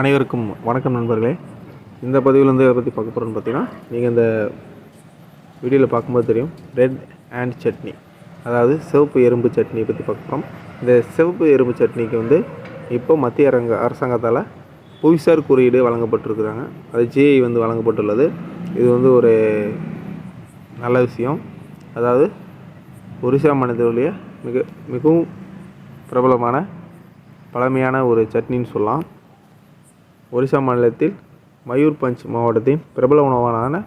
அனைவருக்கும் வணக்கம் நண்பர்களே. இந்த பதிவில் வந்து எதை பற்றி பார்க்க போகிறோன்னு பார்த்தீங்கன்னா நீங்கள் இந்த வீடியோவில் பார்க்கும்போது தெரியும் ரெட் அண்ட் சட்னி. அதாவது சிவப்பு எறும்பு சட்னியை பற்றி பார்க்க போகிறோம் இந்த சிவப்பு எறும்பு சட்னிக்கு வந்து இப்போ மத்திய அரங்க அரசாங்கத்தால் புவிசார் குறியீடு வழங்கப்பட்டிருக்கிறாங்க. அது ஜிஐ வந்து வழங்கப்பட்டுள்ளது. இது வந்து ஒரு நல்ல விஷயம். அதாவது ஒரிசா மாநிலத்தினுடைய மிக மிகவும் பிரபலமான பழமையான ஒரு சட்னின்னு சொல்லலாம். ஒரிசா மாநிலத்தில் மயூர்பஞ்ச் மாவட்டத்தின் பிரபல உணவான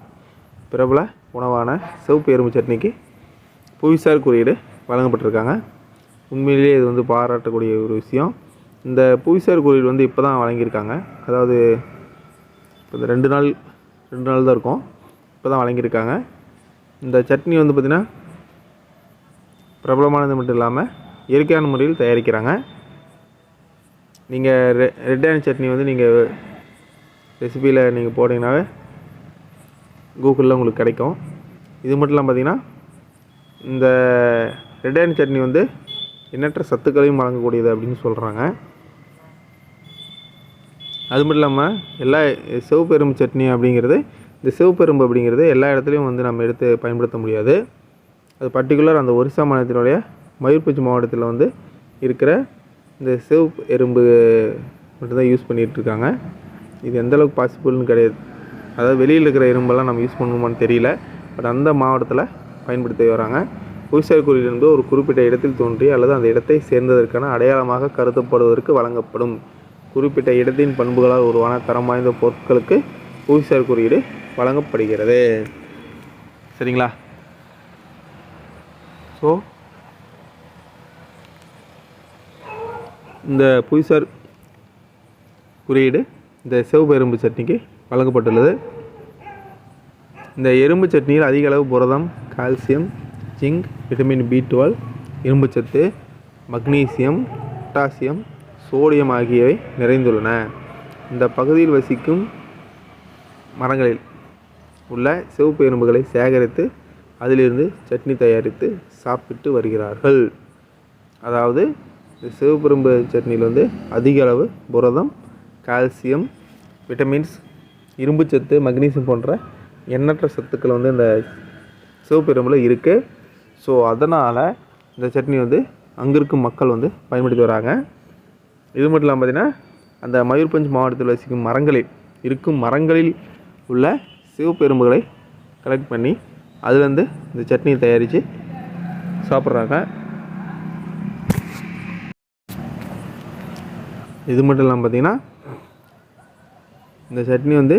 பிரபல உணவான சிவப்பு எறும்பு சட்னிக்கு புவிசார் குறியீடு வழங்கப்பட்டிருக்காங்க. உண்மையிலேயே இது வந்து பாராட்டக்கூடிய ஒரு விஷயம். இந்த புவிசார் குறியீடு வந்து இப்போ தான் வழங்கியிருக்காங்க. அதாவது இப்போ இந்த ரெண்டு நாள் ரெண்டு நாள் தான் இருக்கும். இப்போ தான் வழங்கியிருக்காங்க. இந்த சட்னி வந்து பார்த்திங்கன்னா பிரபலமானது மட்டும் இல்லாமல் இயற்கையான முறையில் தயாரிக்கிறாங்க. நீங்கள் ரெ ரெட் அண்ட் சட்னி வந்து நீங்கள் ரெசிபியில் நீங்கள் போட்டிங்கனாவே கூகுளில் உங்களுக்கு கிடைக்கும். இது மட்டும் இல்லாமல் பார்த்தீங்கன்னா இந்த ரெட் அண்ட் சட்னி வந்து எண்ணற்ற சத்துக்களையும் வழங்கக்கூடியது அப்படின்னு சொல்கிறாங்க அது மட்டும் இல்லாமல் எல்லா சிவப்பெரும்பு சட்னி அப்படிங்கிறது இந்த சிவப்பெரும்பு அப்படிங்கிறது எல்லா இடத்துலையும் வந்து நம்ம எடுத்து பயன்படுத்த முடியாது. அது பர்டிகுலர் அந்த ஒரிசா மாநிலத்தினுடைய மயூர்பூச்சி மாவட்டத்தில் வந்து இருக்கிற இந்த சிவப்பு எறும்பு மட்டும்தான் யூஸ் பண்ணிகிட்ருக்காங்க இது எந்த அளவுக்கு பாசிபிள்னு கிடையாது. அதாவது வெளியில் இருக்கிற எறும்பெல்லாம் நம்ம யூஸ் பண்ணுவோமான்னு தெரியல. பட் அந்த மாவட்டத்தில் பயன்படுத்தி வராங்க. புவிசார் குறியீடு என்பது ஒரு குறிப்பிட்ட இடத்தில் தோன்றி அல்லது அந்த இடத்தை சேர்ந்ததற்கான அடையாளமாக கருதப்படுவதற்கு வழங்கப்படும். குறிப்பிட்ட இடத்தின் பண்புகளால் உருவான தரம் வாய்ந்த பொருட்களுக்கு புவிசார் குறியீடு வழங்கப்படுகிறது. சரிங்களா? ஸோ இந்த புவிசார் குறியீடு இந்த சிவப்பு எறும்பு சட்னிக்கு வழங்கப்பட்டுள்ளது. இந்த எறும்பு சட்னியில் அதிக அளவு புரதம் calcium zinc vitamin B twelve இரும்புச்சத்து மக்னீசியம் பொட்டாசியம் சோடியம் ஆகியவை நிறைந்துள்ளன. இந்த பகுதியில் வசிக்கும் மரங்களில் உள்ள சிவப்பு எறும்புகளை சேகரித்து அதிலிருந்து சட்னி தயாரித்து சாப்பிட்டு வருகிறார்கள். அதாவது இந்த சிவப்பெரும்பு சட்னியில் வந்து அதிக அளவு புரதம் கால்சியம் விட்டமின்ஸ் இரும்புச்சத்து மக்னீசியம் போன்ற எண்ணற்ற சத்துக்கள் வந்து இந்த சிவப்பெரும்பில் இருக்குது ஸோ அதனால் இந்த சட்னி வந்து அங்கே இருக்கும் மக்கள் வந்து பயன்படுத்தி வராங்க. இது மட்டும் இல்லாமல் பார்த்தீங்கன்னா அந்த மயூர்பஞ்ச் மாவட்டத்தில் வசிக்கும் மரங்களில் இருக்கும் மரங்களில் உள்ள சிவப்பெரும்புகளை கலெக்ட் பண்ணி அதுலேருந்து இந்த சட்னியை தயாரித்து சாப்பிட்றாங்க. இது மட்டும் இல்லாமல் பார்த்தீங்கன்னா இந்த சட்னி வந்து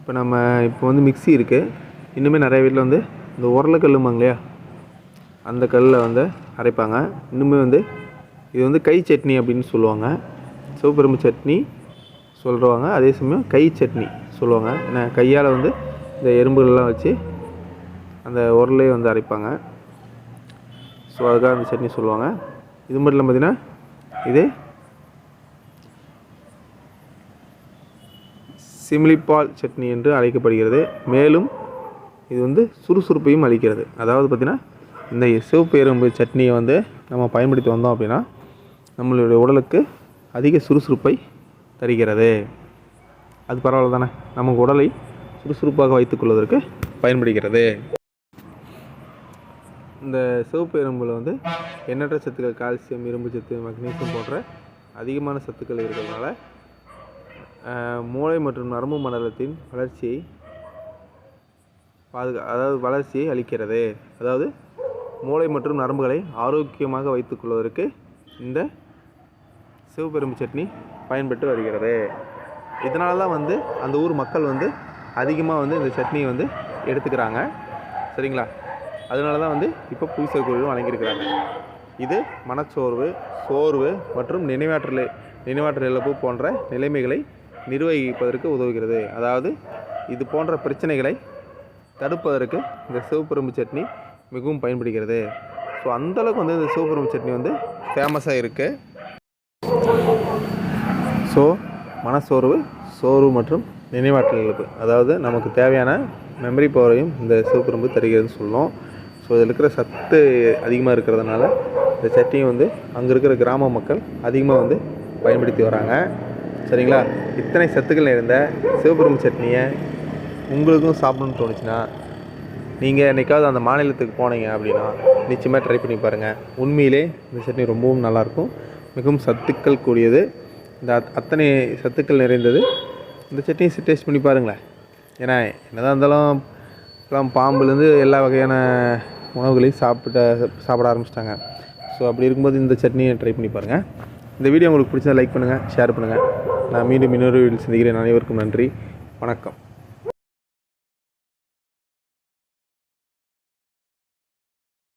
இப்போ நம்ம இப்போ வந்து மிக்ஸி இருக்குது இன்னுமே நிறைய வீட்டில் வந்து இந்த உரலக்கல்லும்பாங்க இல்லையா அந்த கல்லில் வந்து அரைப்பாங்க. இன்னுமே வந்து இது வந்து கை சட்னி அப்படின்னு சொல்லுவாங்க. சிவப்பெரும்பு சட்னி சொல்கிறவங்க அதே சமயம் கை சட்னி சொல்லுவாங்க. ஏன்னா கையால் வந்து இந்த எறும்புகள்லாம் வச்சு அந்த உரலையும் வந்து அரைப்பாங்க. ஸோ அதுக்காக அந்த சட்னி சொல்லுவாங்க. இது மட்டும் இல்லாமல் பார்த்தீங்கன்னா இது சிமிலிப்பால் சட்னி என்று அழைக்கப்படுகிறது. மேலும் இது வந்து சுறுசுறுப்பையும் அளிக்கிறது. அதாவது பார்த்திங்கன்னா இந்த சிவப்பு எறும்பு சட்னியை வந்து நம்ம பயன்படுத்தி வந்தோம் அப்படின்னா நம்மளுடைய உடலுக்கு அதிக சுறுசுறுப்பை தருகிறது. அது பரவாயில்ல தானே? நமக்கு உடலை சுறுசுறுப்பாக வைத்துக்கொள்வதற்கு பயன்படுகிறது. இந்த சிவப்பு எறும்பில் வந்து எண்ணற்ற சத்துக்கள் கால்சியம் இரும்பு சத்து மக்னீசியம் போன்ற அதிகமான சத்துக்கள் இருக்கிறதுனால மூளை மற்றும் நரம்பு மண்டலத்தின் வளர்ச்சியை பாதுகா அதாவது வளர்ச்சியை அளிக்கிறது. அதாவது மூளை மற்றும் நரம்புகளை ஆரோக்கியமாக வைத்துக்கொள்வதற்கு இந்த சிவபெரும்பு சட்னி பயன்பட்டு வருகிறது. இதனால தான் வந்து அந்த ஊர் மக்கள் வந்து அதிகமாக வந்து இந்த சட்னியை வந்து எடுத்துக்கிறாங்க. சரிங்களா? அதனால தான் வந்து இப்போ புவிசார் குறியீடு வழங்கியிருக்கிறாங்க. இது மனச்சோர்வு சோர்வு மற்றும் நினைவாற்றல் நினைவாற்றல் இழப்பு போன்ற நிலைமைகளை நிர்வகிப்பதற்கு உதவுகிறது. அதாவது இது போன்ற பிரச்சனைகளை தடுப்பதற்கு இந்த சிவப்பெரும்பு சட்னி மிகவும் பயன்படுகிறது. ஸோ அந்தளவுக்கு வந்து இந்த சிவப்பெரும்பு சட்னி வந்து ஃபேமஸாக இருக்குது ஸோ மனசோர்வு சோர்வு மற்றும் நினைவாற்றல் இழப்பு அதாவது நமக்கு தேவையான மெமரி பவரையும் இந்த சிவப்பெரும்பு தருகிறதுன்னு சொல்லும் ஸோ இதில் இருக்கிற சத்து அதிகமாக இருக்கிறதுனால இந்த சட்னியை வந்து அங்கே இருக்கிற கிராம மக்கள் அதிகமாக வந்து பயன்படுத்தி வராங்க. சரிங்களா? இத்தனை சத்துக்கள் நிறைந்த சிவபெரும் சட்னியை உங்களுக்கும் சாப்பிடணும்னு தோணுச்சுன்னா நீங்கள் என்றைக்காவது அந்த மாநிலத்துக்கு போனீங்க அப்படின்னா நிச்சயமாக ட்ரை பண்ணி பாருங்கள் உண்மையிலே இந்த சட்னி ரொம்பவும் நல்லாயிருக்கும். மிகவும் சத்துக்கள் கூடியது. இந்த அத்- அத்தனை சத்துக்கள் நிறைந்தது. இந்த சட்னியை டேஸ்ட் பண்ணி பாருங்களேன். ஏன்னா என்னதான் இருந்தாலும் எல்லாம் பாம்புலேருந்து எல்லா வகையான உணவுகளையும் சாப்பிட்ட சாப்பிட ஆரம்பிச்சிட்டாங்க. ஸோ அப்படி இருக்கும்போது இந்த சட்னியை ட்ரை பண்ணி பாருங்கள் இந்த வீடியோ உங்களுக்கு பிடிச்சா லைக் பண்ணுங்கள் ஷேர் பண்ணுங்கள் நான் மீண்டும் இன்னொரு வீடியோ சந்திக்கிறேன். அனைவருக்கும் நன்றி. வணக்கம்.